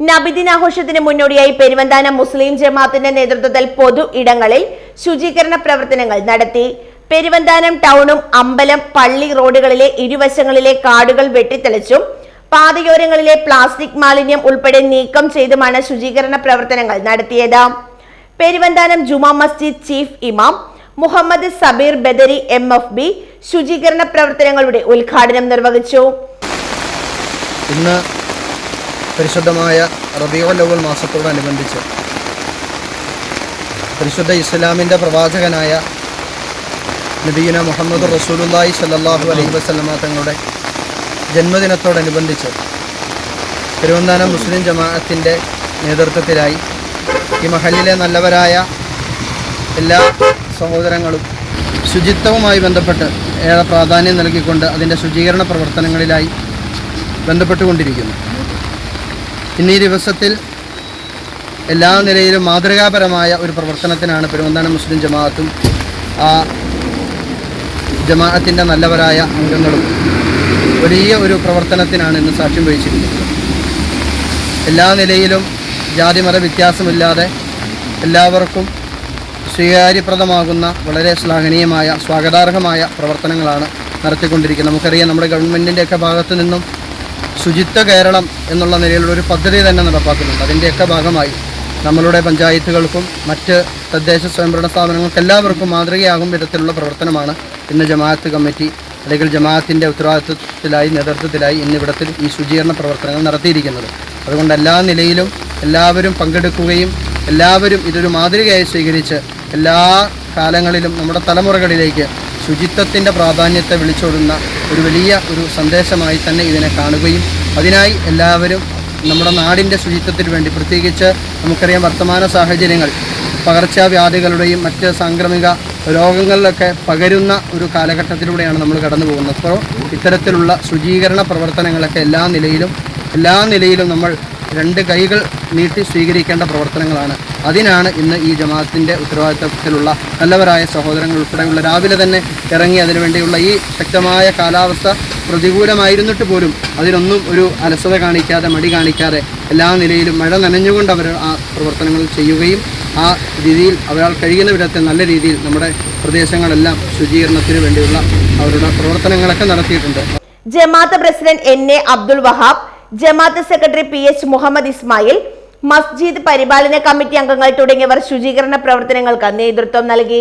നബിദിനാഘോഷത്തിന് മുന്നോടിയായി പെരുവന്താനം മുസ്ലിം ജമാഅത്തിന്റെ നേതൃത്വത്തിൽ പൊതു ഇടങ്ങളിൽ ശുചീകരണ പ്രവർത്തനങ്ങൾ നടത്തി. പെരുവന്താനം ടൗണും അമ്പലം പള്ളി റോഡുകളിലെ ഇരുവശങ്ങളിലെ കാടുകൾ വെട്ടിത്തെളിച്ചും പാതയോരങ്ങളിലെ പ്ലാസ്റ്റിക് മാലിന്യം ഉൾപ്പെടെ നീക്കം ചെയ്തുമാണ് ശുചീകരണ പ്രവർത്തനങ്ങൾ നടത്തിയത്. പെരുവന്താനം ജുമാ മസ്ജിദ് ചീഫ് ഇമാം Muhammad Sabir Badari M F B ശുചീകരണ പ്രവർത്തനങ്ങളുടെ ഉദ്ഘാടനം നിർവഹിച്ചു. ഇന്ന് പരിശുദ്ധമായ റബിയോലവൽ മാസത്തോടനുബന്ധിച്ച് പരിശുദ്ധ ഇസ്ലാമിന്റെ പ്രവാചകനായ നബീന മുഹമ്മദ് റസൂലുല്ലായി സല്ലാഹു അലൈഹി വസ്ലമ തങ്ങളുടെ ജന്മദിനത്തോടനുബന്ധിച്ച് തിരുവന്താനം മുസ്ലിം ജമാഅത്തിന്റെ നേതൃത്വത്തിലായി ഈ മഹലിലെ നല്ലവരായ എല്ലാ സഹോദരങ്ങളും ശുചിത്വവുമായി ബന്ധപ്പെട്ട് ഏറെ പ്രാധാന്യം നൽകിക്കൊണ്ട് അതിന്റെ ശുചീകരണ പ്രവർത്തനങ്ങളിലായി ബന്ധപ്പെട്ടുകൊണ്ടിരിക്കുന്നു. ഇന്ന് ദിവസത്തിൽ എല്ലാ നിലയിലും മാതൃകാപരമായ ഒരു പ്രവർത്തനത്തിനാണ് പെരുവന്താനം മുസ്ലിം ജമാഅത്തും ആ ജമാഅത്തിന്റെ നല്ലവരായ അംഗങ്ങളും വലിയ ഒരു പ്രവർത്തനത്തിനാണ് ഇന്ന് സാക്ഷ്യം വഹിച്ചിരിക്കുന്നത്. എല്ലാ നിലയിലും ജാതിമത വ്യത്യാസമില്ലാതെ എല്ലാവർക്കും സ്വീകാര്യപ്രദമാകുന്ന വളരെ ശ്ലാഘനീയമായ സ്വാഗതാർഹമായ പ്രവർത്തനങ്ങളാണ് നടത്തിക്കൊണ്ടിരിക്കുന്നത്. നമുക്കറിയാം നമ്മുടെ ഗവൺമെന്റിന്റെയൊക്കെ ഭാഗത്തു നിന്നും ശുചിത്വ കേരളം എന്നുള്ള നിലയിലുള്ള ഒരു പദ്ധതി തന്നെ നടപ്പാക്കുന്നുണ്ട്. അതിന്റെയൊക്കെ ഭാഗമായി നമ്മളുടെ പഞ്ചായത്തുകൾക്കും മറ്റ് തദ്ദേശ സ്വയംഭരണ സ്ഥാപനങ്ങൾക്ക് എല്ലാവർക്കും മാതൃകയാകും വിധത്തിലുള്ള പ്രവർത്തനമാണ് ഇന്ന് ജമാഅത്ത് കമ്മിറ്റി അല്ലെങ്കിൽ ജമാഅത്തിന്റെ ഉത്തരവാദിത്വത്തിലായി നേതൃത്വത്തിലായി ഇന്നിവിടത്തിൽ ഈ ശുചീകരണ പ്രവർത്തനങ്ങൾ നടത്തിയിരിക്കുന്നത്. അതുകൊണ്ട് എല്ലാ നിലയിലും എല്ലാവരും പങ്കെടുക്കുകയും എല്ലാവരും ഇതൊരു മാതൃകയായി സ്വീകരിച്ച് എല്ലാ കാലങ്ങളിലും നമ്മുടെ തലമുറകളിലേക്ക് ശുചിത്വത്തിന്റെ പ്രാധാന്യത്തെ വിളിച്ചോടുന്ന ഒരു വലിയ ഒരു സന്ദേശമായി തന്നെ ഇതിനെ കാണുകയും അതിനായി എല്ലാവരും നമ്മുടെ നാടിന്റെ ശുചിത്വത്തിന് വേണ്ടി പ്രത്യേകിച്ച് നമുക്കറിയാം വർത്തമാന സാഹചര്യങ്ങൾ പകർച്ചവ്യാധികളുടെയും മറ്റ് സാംക്രമിക രോഗങ്ങളിലൊക്കെ പകരുന്ന ഒരു കാലഘട്ടത്തിലൂടെയാണ് നമ്മൾ കടന്നു പോകുന്നത്. അപ്പോൾ ഇത്തരത്തിലുള്ള ശുചീകരണ പ്രവർത്തനങ്ങളൊക്കെ എല്ലാ നിലയിലും എല്ലാ നിലയിലും നമ്മൾ രണ്ട് കൈകൾ നീട്ടി സ്വീകരിക്കേണ്ട പ്രവർത്തനങ്ങളാണ്. അതിനാണ് ഇന്ന് ഈ ജമാഅത്തിന്റെ ഉത്തരവാദിത്തത്തിലുള്ള നല്ലവരായ സഹോദരങ്ങൾ ഉൾപ്പെടെയുള്ള രാവിലെ തന്നെ ഇറങ്ങി അതിനുവേണ്ടിയുള്ള ഈ ശക്തമായ കാലാവസ്ഥ പ്രതികൂലമായിരുന്നിട്ട് പോലും അതിനൊന്നും ഒരു അലസത കാണിക്കാതെ മടി കാണിക്കാതെ എല്ലാ നിലയിലും മഴ നനഞ്ഞുകൊണ്ട് അവർ ആ പ്രവർത്തനങ്ങൾ ചെയ്യുകയും ആ രീതിയിൽ അവരാൾ കഴിയുന്ന വിധത്തിൽ നല്ല രീതിയിൽ നമ്മുടെ പ്രദേശങ്ങളെല്ലാം ശുചീകരണത്തിന് വേണ്ടിയുള്ള അവരുടെ പ്രവർത്തനങ്ങളൊക്കെ നടത്തിയിട്ടുണ്ട്. ജമാഅത്ത് president N A Abdul Wahab Jamaat secretary P H Muhammad Ismail മസ്ജിദ് പരിപാലന കമ്മിറ്റി അംഗങ്ങൾ തുടങ്ങിയവർ ശുചീകരണ പ്രവർത്തനങ്ങൾക്ക് നേതൃത്വം നൽകി.